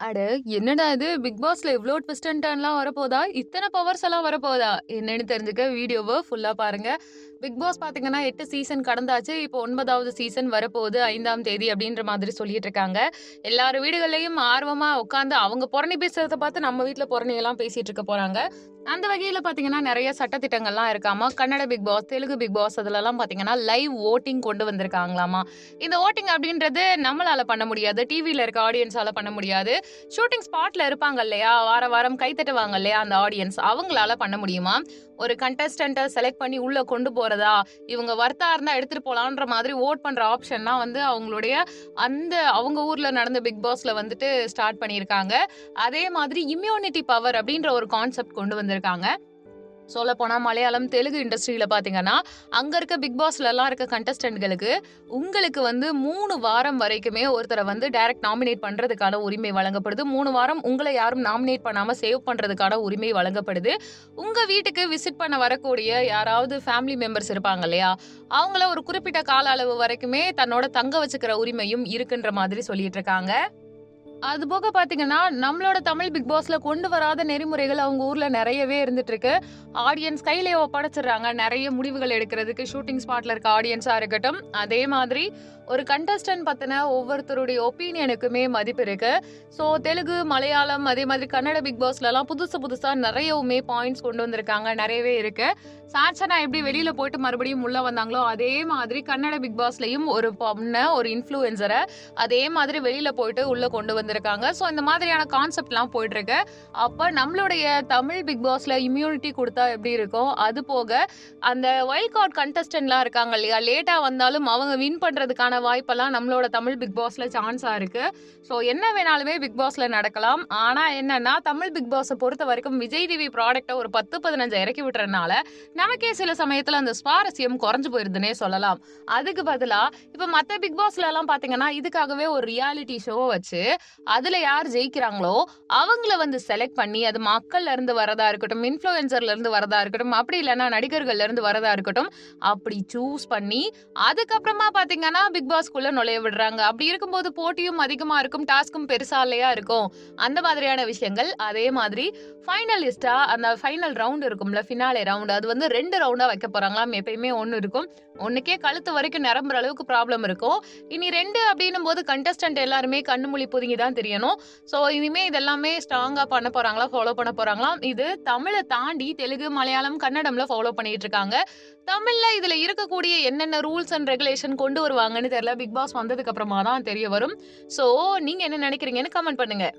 அட! என்னடா இது பிக் பாஸ்ல இவ்ளோ ட்விஸ்ட் அண்ட் டர்ன்லாம் வரப்போதா? இத்தனை பவர்ஸ் எல்லாம் வரப்போதா? என்னன்னு தெரிஞ்சுக்க வீடியோவை ஃபுல்லா பாருங்க. பிக் பாஸ் பார்த்தீங்கன்னா எட்டு சீசன் கடந்தாச்சு. இப்போ ஒன்பதாவது சீசன் வரப்போகுது ஐந்தாம் தேதி அப்படின்ற மாதிரி சொல்லிட்டு இருக்காங்க. எல்லாரும் வீடுகள்லயும் ஆர்வமா உட்காந்து அவங்க புறணி பேசுறத பார்த்து நம்ம வீட்டில் புரணியெல்லாம் பேசிட்டு இருக்க போறாங்க. அந்த வகையில் பார்த்தீங்கன்னா நிறைய சட்டத்திட்டங்கள்லாம் இருக்காமா. Kannada Bigg Boss, Telugu Bigg Boss அதுலலாம் பார்த்தீங்கன்னா லைவ் ஓட்டிங் கொண்டு வந்திருக்காங்களாமா. இந்த ஓட்டிங் அப்படின்றது நம்மளால் பண்ண முடியாது. டிவியில் இருக்க ஆடியன்ஸால் பண்ண முடியாது. ஷூட்டிங் ஸ்பாட்ல இருப்பாங்க இல்லையா? வார வாரம் கை தட்டுவாங்க இல்லையா? அந்த ஆடியன்ஸ் அவங்களால பண்ண முடியுமா? ஒரு கண்டஸ்டண்ட்டை செலக்ட் பண்ணி உள்ள கொண்டு போறதா, இவங்க வர்த்தா இருந்தா எடுத்துட்டு போலான்ற மாதிரி வோட் பண்ற ஆப்ஷன்லாம் வந்து அவங்களுடைய அந்த அவங்க ஊர்ல நடந்த பிக் பாஸ்ல வந்துட்டு ஸ்டார்ட் பண்ணியிருக்காங்க. அதே மாதிரி இம்யூனிட்டி பவர் அப்படின்ற ஒரு கான்செப்ட் கொண்டு வந்திருக்காங்க. சொல்லப்போனா மலையாளம், தெலுங்கு இண்டஸ்ட்ரியில பார்த்தீங்கன்னா, அங்க இருக்க பிக் பாஸ்லலாம் இருக்க கண்டஸ்டன்ட்களுக்கு உங்களுக்கு வந்து மூணு வாரம் வரைக்குமே ஒருத்தரை வந்து டைரக்ட் நாமினேட் பண்றதுக்கான உரிமை வழங்கப்படுது. மூணு வாரம் உங்களை யாரும் நாமினேட் பண்ணாம சேவ் பண்றதுக்கான உரிமை வழங்கப்படுது. உங்க வீட்டுக்கு விசிட் பண்ண வரக்கூடிய யாராவது ஃபேமிலி மெம்பர்ஸ் இருப்பாங்க இல்லையா? அவங்கள ஒரு குறிப்பிட்ட கால அளவு வரைக்குமே தன்னோட தங்க வச்சுக்கிற உரிமையும் இருக்குன்ற மாதிரி சொல்லிட்டு இருக்காங்க. அதுபோக பார்த்தீங்கன்னா, நம்மளோட தமிழ் பிக் பாஸ்ல கொண்டு வராத நெறிமுறைகள் அவங்க ஊர்ல நிறையவே இருந்துட்டு இருக்கு. ஆடியன்ஸ் கையிலேயே ஒப்படைச்சிடுறாங்க. நிறைய முடிவுகள் எடுக்கிறதுக்கு ஷூட்டிங் ஸ்பாட்ல இருக்க ஆடியன்ஸா இருக்கட்டும். அதே மாதிரி ஒரு கண்டஸ்டன்ட் பத்தின ஒவ்வொருத்தருடைய ஒப்பீனியனுக்குமே மதிப்பு இருக்கு. ஸோ தெலுங்கு, மலையாளம் அதே மாதிரி கன்னட பிக் பாஸ்லலாம் புதுசு புதுசா நிறையவுமே பாயிண்ட்ஸ் கொண்டு வந்திருக்காங்க. நிறையவே இருக்கு. சாட்சனா எப்படி வெளியில போயிட்டு மறுபடியும் உள்ள வந்தாங்களோ, அதே மாதிரி கன்னட பிக் பாஸ்லயும் ஒரு பொண்ணை ஒரு இன்ஃப்ளூயன்சர அதே மாதிரி வெளியில போயிட்டு உள்ள கொண்டு வந்திருக்காங்க. ஸோ இந்த மாதிரியான கான்செப்ட்லாம் போயிட்டு இருக்கு. அப்ப நம்மளுடைய தமிழ் பிக் பாஸ்ல இம்யூனிட்டி கொடுத்தா எப்படி இருக்கும்? அது போக அந்த வைல்ட் கார்ட் கண்டஸ்டன்ட்லாம் இருக்காங்க இல்லையா? லேட்டா வந்தாலும் அவங்க வின் பண்றதுக்கான வாய்ப்பெல்லாம் நம்மளோட தமிழ் பிக் பாஸ்ல சான்ஸா இருக்கு. ஸோ என்ன வேணாலுமே பிக் பாஸ்ல நடக்கலாம். ஆனா என்னன்னா, தமிழ் பிக் பாஸ்ஸை பொறுத்த வரைக்கும் விஜய் டிவி ப்ராடக்டை ஒரு 10, 15 இறக்கி விட்டுறதுனால நமக்கே சில சமயத்துல அந்த சுவாரஸ்யம் குறைஞ்சு போயிருதுன்னே சொல்லலாம். அதுக்கு பதிலா இப்ப மத்த பிக் பாஸ்லலாம் பாத்தீங்கன்னா இதுக்காகவே ஒரு ரியாலிட்டி ஷோ வச்சு, அதுல யார் ஜெயிக்கிறாங்களோ, அவங்கள வந்து செலக்ட் பண்ணி அது மக்கள்ல இருந்து வரதா இருக்கட்டும், இன்ஃபுளுசர்ல இருந்து வரதா இருக்கட்டும், அப்படி இல்லைன்னா நடிகர்கள்ல இருந்து வரதா இருக்கட்டும், அப்படி சூஸ் பண்ணி அதுக்கப்புறமா பார்த்தீங்கன்னா, பிக் பாஸ்க்குள்ள நுழைய விடுறாங்க. அப்படி இருக்கும்போது போட்டியும் அதிகமா இருக்கும். டாஸ்க்கும் பெருசா இல்லையா இருக்கும். அந்த மாதிரியான விஷயங்கள். அதே மாதிரி ஃபைனலிஸ்டா அந்த ஃபைனல் ரவுண்ட் இருக்கும்ல, ஃபினாலே ரவுண்ட் அது வந்து ரெண்டு ரவுண்டா வைக்க போறாங்களாம். எப்பயுமே ஒன்று இருக்கும். ஒன்றுக்கே கழுத்து வரைக்கும் நிரம்புற அளவுக்கு ப்ராப்ளம் இருக்கும். இனி ரெண்டு அப்படின்னும் போது கண்டஸ்டன்ட் எல்லாருமே கண்ணு மொழி புதுங்கி தான் தெரியணும் ஸோ இனிமே இதெல்லாமே ஸ்ட்ராங்காக பண்ண போகிறாங்களா ஃபாலோ பண்ண போகிறாங்களாம் இது தமிழை தாண்டி தெலுங்கு, மலையாளம், கன்னடம்ல ஃபாலோ பண்ணிட்டு இருக்காங்க. தமிழில் இதில் இருக்கக்கூடிய என்னென்ன ரூல்ஸ் அண்ட் ரெகுலேஷன் கொண்டு வருவாங்கன்னு தெரியல. பிக் பாஸ் வந்ததுக்கு அப்புறமா தான் தெரிய வரும். ஸோ நீங்கள் என்ன நினைக்கிறீங்கன்னு கமெண்ட் பண்ணுங்கள்